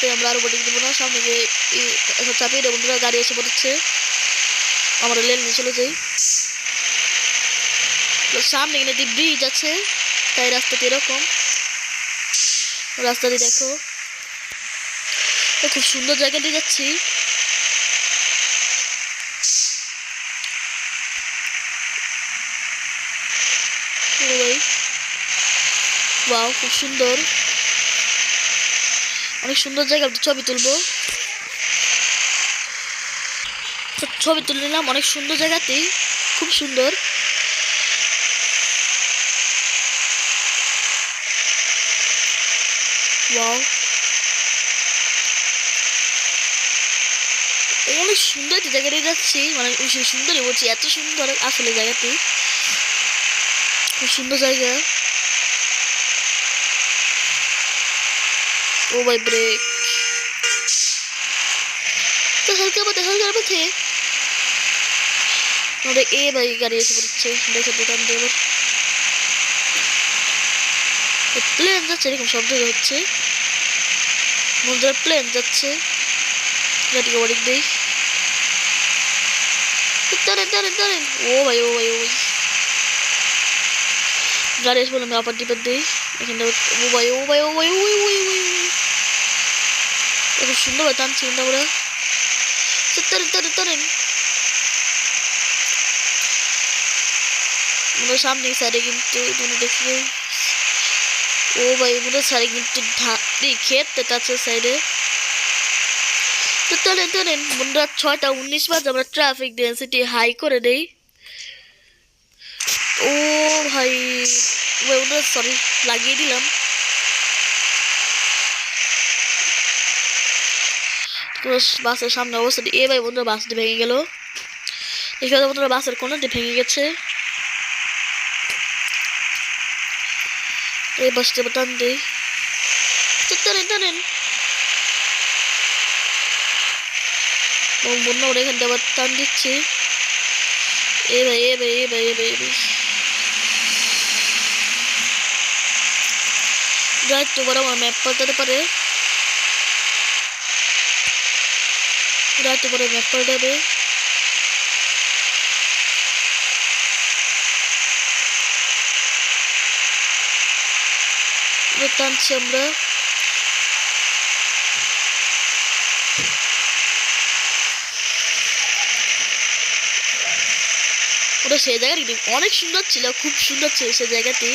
তাই আমরা আরও বোটিং দেবো না। সামনে এখন চাপিয়ে দেবো, বন্ধুরা, গাড়ি এসে পড়েছে। আমরা লেন চলে যাই। তো সামনে এখানে একটি ব্রিজ আছে, তাই রাস্তাটি এরকম। রাস্তাটি দেখো। তো খুব সুন্দর জায়গা দিয়ে যাচ্ছি। খুব সুন্দর। অনেক সুন্দর জায়গা ছবি তুলবো। ছবি তুলে নিলাম, অনেক সুন্দর জায়গাতেই, খুব সুন্দর। অনেক সুন্দর একটি জায়গাটায় যাচ্ছি মানে সুন্দরই বলছি, এত সুন্দর আসলে জায়গাটি। খুব সুন্দর জায়গা। ও ভাই ব্রেক তো হালকা পথে হালকা পথে আমাদের? এ ভাই গাড়ি এসে পড়ছে দেখে দোকান দিয়ে প্লেন যাচ্ছে, এরকম শব্দ হচ্ছে। মন্দিরের প্লেন যাচ্ছে। গাড়িকে অনেক দেই দাঁড়েন দাঁড়েন দাঁড়েন। ও ভাই ও ভাই ও ভাই। গাড়ি এসে বলে আমি আপার ডিপের দিই এখানে ও ভাই ও ভাই ও ভাই ও ভাই ও ভাই। ও সুন্দর ভাবে টানছি আমরা মনে সামনে সাইডে কিন্তু তুমি দেখবে ও ভাই মনে সাইডে কিন্তু ঢাকি ক্ষেত আছে সাইডে তো চলেন চলেন বন্ধুরা ছয়টা উনিশ বাজে আমরা ট্রাফিক ডেন্সিটি হাই করে দেই ও ভাই সরি লাগিয়ে দিলাম তো বাসের সামনে অবস্থাটি এ ভাই বন্ধুরা বাসটি ভেঙে গেল দেখি বন্ধুরা বাসের কোনটি ভেঙে গেছে এই বাসটি টান দিই টানেন থেকে টান দিচ্ছে এ ভাই এ ভাই এ ভাই বড় ম্যাপ পাল্টাতে পারে পরে ম্যাপ পাল্টাবে এবার টানছি আমরা। ওটা সেই জায়গাটি অনেক সুন্দর ছিল, খুব সুন্দর ছিল সেই জায়গাটি।